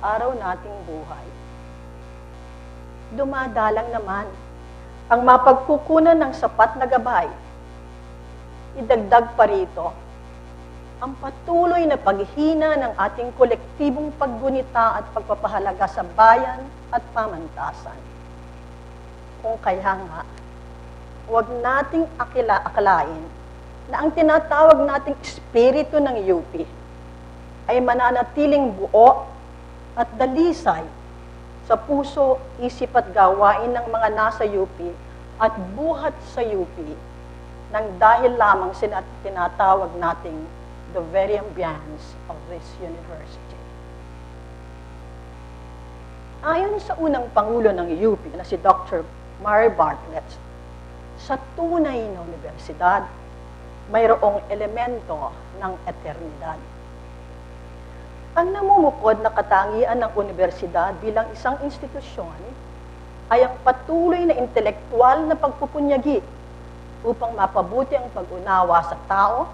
araw-araw nating buhay. Dumadalang naman ang mapagkukunan ng sapat na gabay. Idagdag pa rito ang patuloy na paghihina ng ating kolektibong paggunita at pagpapahalaga sa bayan at pamantasan. Kung kaya nga, huwag nating akila akalain na ang tinatawag nating espiritu ng UP ay mananatiling buo at dalisay sa puso, isip at gawain ng mga nasa UP at buhat sa UP nang dahil lamang sina tinatawag nating the very ambience of this university. Ayon sa unang Pangulo ng UP na si Dr. Mary Bartlett, sa tunay na universidad, mayroong elemento ng eternidad. Ang namumukod na katangian ng universidad bilang isang institusyon ay ang patuloy na intelektual na pagpupunyagi upang mapabuti ang pag-unawa sa tao,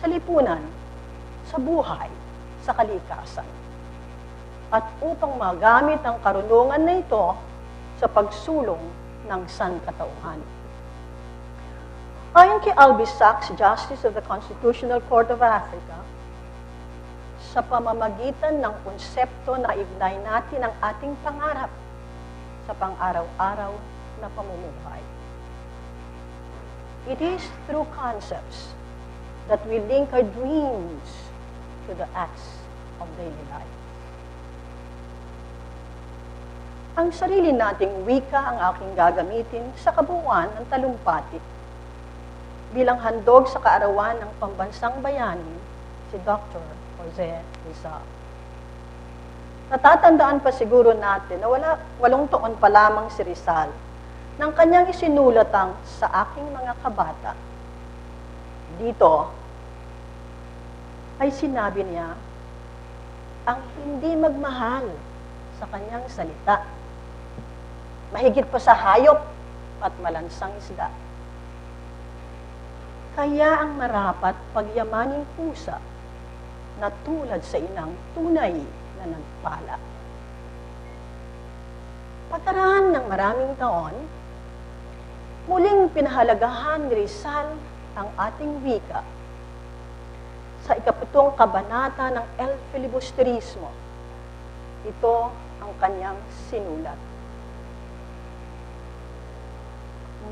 sa lipunan, sa buhay, sa kalikasan. At upang magamit ang karunungan na ito sa pagsulong ng sangkatauhan. Ayon kay Albie Sachs, Justice of the Constitutional Court of Africa, sa pamamagitan ng konsepto na ignay natin ang ating pangarap sa pang-araw-araw na pamumuhay. It is through concepts that we link our dreams to the acts of daily life. Ang sarili nating wika ang aking gagamitin sa kabuuan ng talumpati bilang handog sa kaarawan ng pambansang bayani si Dr. Jose Rizal. Natatandaan pa siguro natin na wala, walong taon pa lamang si Rizal nang kanyang isinulatang sa aking mga kabata. Dito, ay sinabi niya, ang hindi magmahal sa kanyang salita. Mahigit pa sa hayop at malansang isda. Kaya ang marapat pagyamaning pusa na tulad sa inang tunay na nagpala. Pagkaraan ng maraming taon, muling pinahalagahan ni Rizal ang ating wika sa ikaputong kabanata ng El Filibusterismo. Ito ang kanyang sinulat.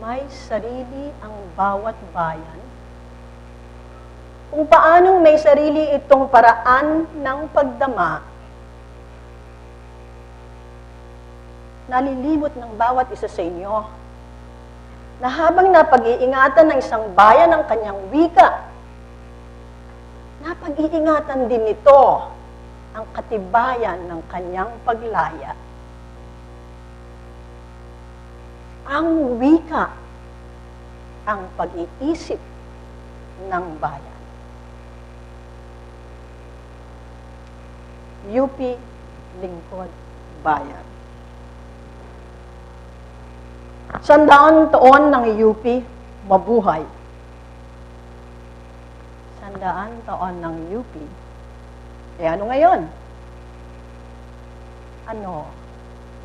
May sarili ang bawat bayan kung paanong may sarili itong paraan ng pagdama, nalilimot ng bawat isa sa inyo na habang napag-iingatan ng isang bayan ang kanyang wika, napag-iingatan din nito ang katibayan ng kanyang paglaya. Ang wika ang pag-iisip ng bayan. UP Lingkod Bayan. Sandaan taon ng UP, mabuhay. Sandaan taon ng UP. Eh ano ngayon? Ano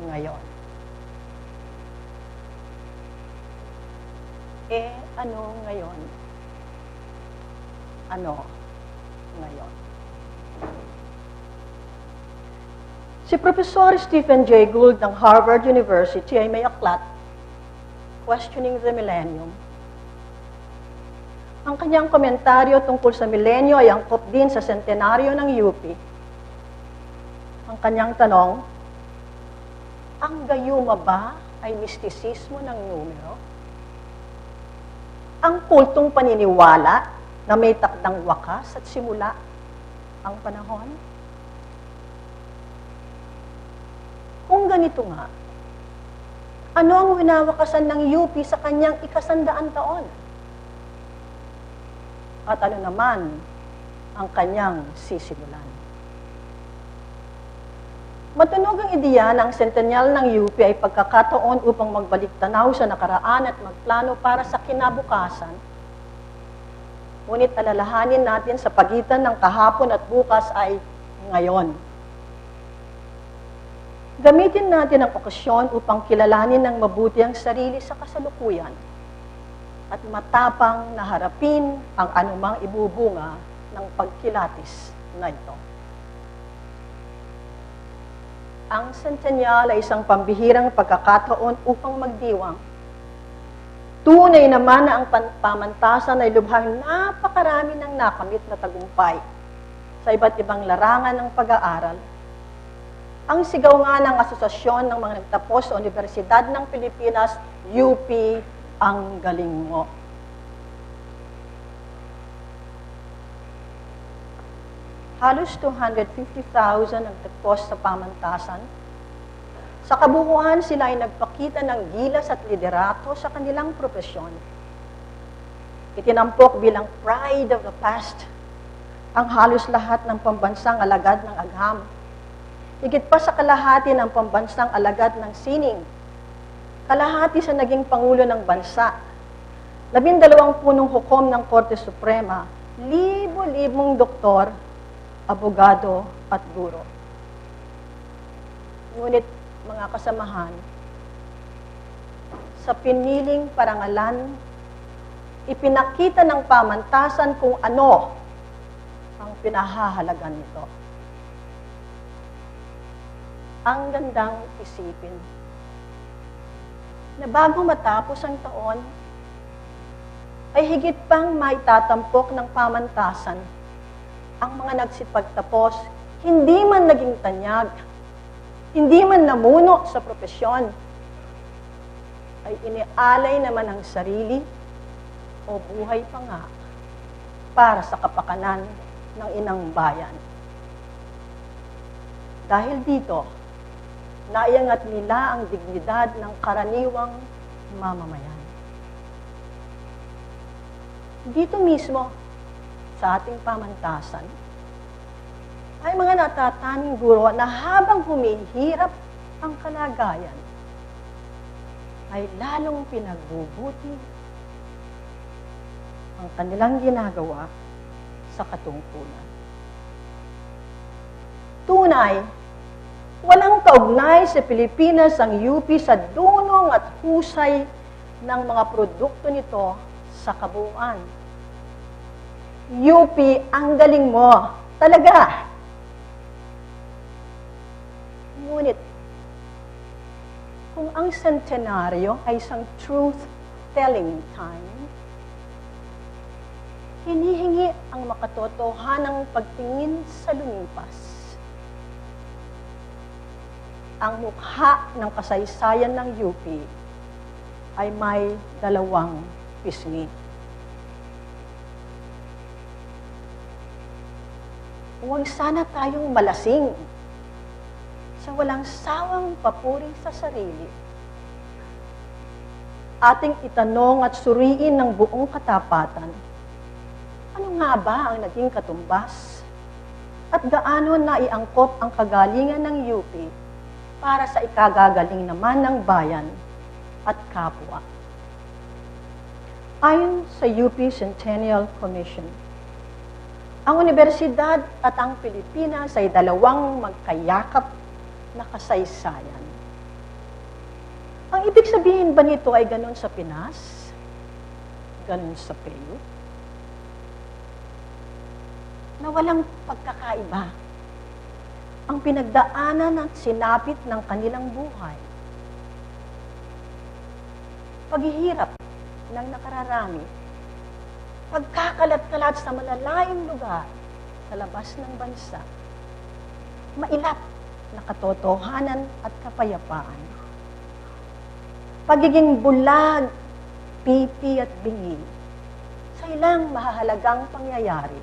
ngayon? Eh ano ngayon? Ano ngayon? Si Professor Stephen Jay Gould ng Harvard University ay may aklat, Questioning the Millennium. Ang kanyang komentaryo tungkol sa milenyo ay angkop din sa sentenaryo ng UP. Ang kanyang tanong, ang gayuma ba ay mistisismo ng numero? Ang kultong paniniwala na may takdang wakas at simula ang panahon? Kung ganito nga, ano ang winawakasan ng UP sa kanyang ikasandaan taon? At ano naman ang kanyang sisimulan? Matunog ang ideya ng sentennial ng UP ay pagkakataon upang magbalik tanaw sa nakaraan at magplano para sa kinabukasan. Ngunit alalahanin natin sa pagitan ng kahapon at bukas ay ngayon. Gamitin natin ang okasyon upang kilalanin ng mabuti ang sarili sa kasalukuyan at matapang na harapin ang anumang ibubunga ng pagkilatis na ito. Ang centennial ay isang pambihirang pagkakataon upang magdiwang. Tunay naman na ang pamantasan ay lubhang napakarami ng nakamit na tagumpay sa iba't ibang larangan ng pag-aaral. Ang sigaw nga ng asosasyon ng mga nagtapos sa Universidad ng Pilipinas, UP, ang galing mo. Halos 250,000 ang nagtapos sa pamantasan. Sa kabuuan, sila ay nagpakita ng gilas at liderato sa kanilang propesyon. Itinampok bilang pride of the past ang halos lahat ng pambansang alagad ng agham. Higit pa sa kalahati ng pambansang alagad ng sining. Kalahati sa naging pangulo ng bansa. Labindalawang punong hukom ng Korte Suprema, libo-libong doktor, abogado at guro. Ngunit mga kasamahan, sa piniling parangalan, ipinakita ng pamantasan kung ano ang pinahahalagan nito. Ang gandang isipin na bago matapos ang taon, ay higit pang maitatampok ng pamantasan ang mga nagsipagtapos, hindi man naging tanyag, hindi man namuno sa propesyon, ay inialay naman ang sarili o buhay pa nga para sa kapakanan ng inang bayan. Dahil dito, naiangat nila ang dignidad ng karaniwang mamamayan. Dito mismo, sa ating pamantasan, ay mga natataning guro na habang humihirap ang kalagayan, ay lalong pinagbubuti ang kanilang ginagawa sa katungkulan. Tunay, walang kaugnay sa Pilipinas ang UP sa dunong at husay ng mga produkto nito sa kabuuan. UP, ang galing mo. Talaga. Ngunit, kung ang centenaryo ay isang truth-telling time, hinihingi ang makatotohanang pagtingin sa lumipas. Ang mukha ng kasaysayan ng UP ay may dalawang pisngi. Huwag sana tayong malasing sa walang sawang papuri sa sarili. Ating itanong at suriin ng buong katapatan, ano nga ba ang naging katumbas? At gaano na iangkop ang kagalingan ng UP para sa ikagagaling naman ng bayan at kapwa? Ayon sa UP Centennial Commission, ang universidad at ang Pilipinas ay dalawang magkayakap na kasaysayan. Ang ibig sabihin ba nito ay ganun sa Pinas? Ganun sa Peru? Na walang pagkakaiba. Ang pinagdaanan at sinapit ng kanilang buhay. Paghihirap ng nakararami pagkakalat-kalat sa malalayong lugar sa labas ng bansa, mailap na katotohanan at kapayapaan. Pagiging bulag, pipi at bingi sa ilang mahahalagang pangyayari.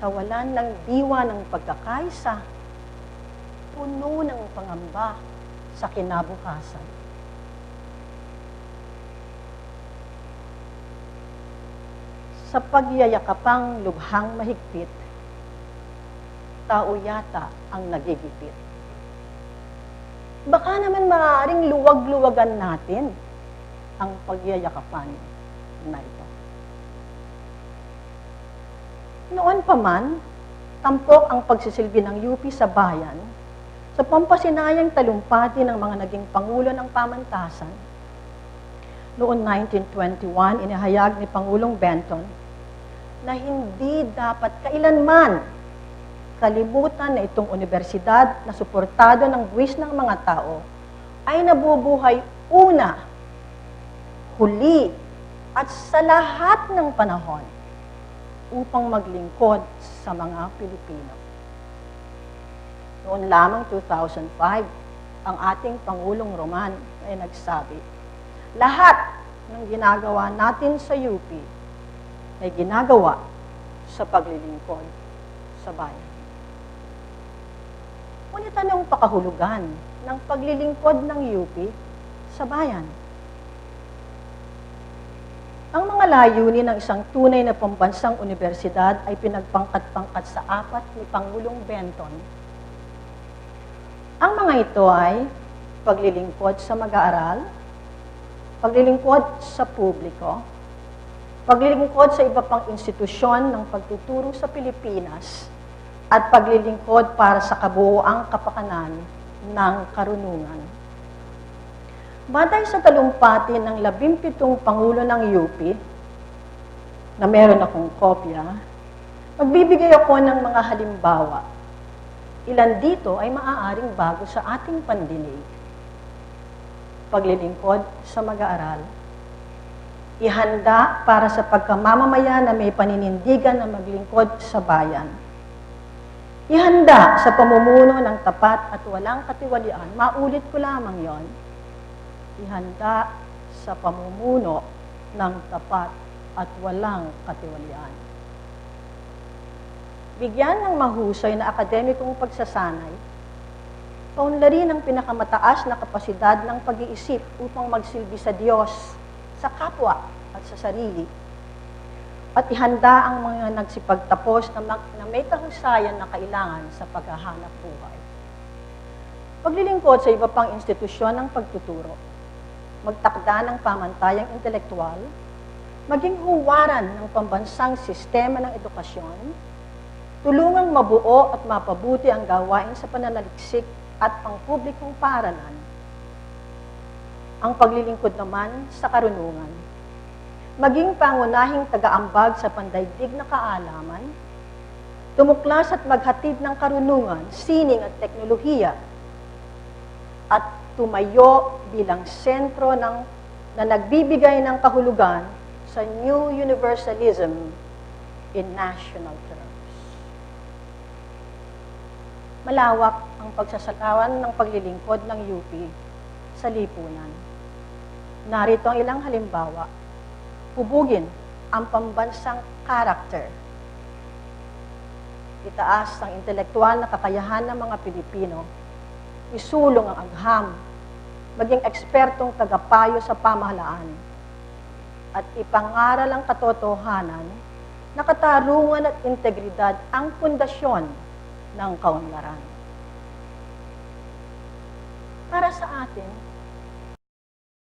Kawalan ng diwa ng pagkakaisa, puno ng pangamba sa kinabukasan. sa pagyayakapang lubhang mahigpit, tao yata ang nagigipit. Baka naman maaaring luwag-luwagan natin ang pagyayakapan na ito. Noon pa man, tampok ang pagsisilbi ng UP sa bayan. Sa pampasinayang talumpati ng mga naging pangulo ng pamantasan, noong 1921, inihayag ni Pangulong Benton na hindi dapat kailanman kalimutan na itong universidad na suportado ng buwis ng mga tao ay nabubuhay una, huli, at sa lahat ng panahon upang maglingkod sa mga Pilipino. Noon lamang 2005, ang ating Pangulong Roman ay nagsabi, lahat ng ginagawa natin sa UP ay ginagawa sa paglilingkod sa bayan. Ngunit anong pakahulugan ng paglilingkod ng UP sa bayan? Ang mga layunin ng isang tunay na pambansang universidad ay pinagpangkat-pangkat sa apat ni Pangulong Benton. Ang mga ito ay paglilingkod sa mag-aaral, paglilingkod sa publiko, paglilingkod sa iba pang institusyon ng pagtuturo sa Pilipinas, at paglilingkod para sa kabuoang kapakanan ng karunungan. Batay sa talumpati ng labimpitong Pangulo ng UP, na meron akong kopya, magbibigay ako ng mga halimbawa. Ilan dito ay maaaring bago sa ating pandinig. Paglilingkod sa mag-aaral. Ihanda para sa pagkamamamaya na may paninindigan na maglingkod sa bayan. Ihanda sa pamumuno ng tapat at walang katiwalian. Maulit ko lamang yon ihanda sa pamumuno ng tapat at walang katiwalian. Bigyan ng mahusay na akademikong pagsasanay, paunlari ng pinakamataas na kapasidad ng pag-iisip upang magsilbi sa Diyos, sa kapwa at sa sarili. At ihanda ang mga nagsipagtapos na, na may kahusayan na kailangan sa paghahanap buhay. Paglilingkod sa iba pang institusyon ng pagtuturo magtakda ng pamantayang intelektual, maging huwaran ng pambansang sistema ng edukasyon, tulungang mabuo at mapabuti ang gawain sa pananaliksik at pangpublikong paaralan. Ang paglilingkod naman sa karunungan, maging pangunahing tagaambag sa pandaigdig na kaalaman, tumuklas at maghatid ng karunungan, sining at teknolohiya, at tumayo bilang sentro ng, na nagbibigay ng kahulugan sa new universalism in national terms. Malawak ang pagsasakawan ng paglilingkod ng UP sa lipunan. Narito ang ilang halimbawa. Hubugin ang pambansang karakter. Itaas ang intelektual na kakayahan ng mga Pilipino. Isulong ang agham maging ekspertong tagapayo sa pamahalaan at ipangaral ang katotohanan na katarungan at integridad ang pundasyon ng kaunlaran. Para sa atin,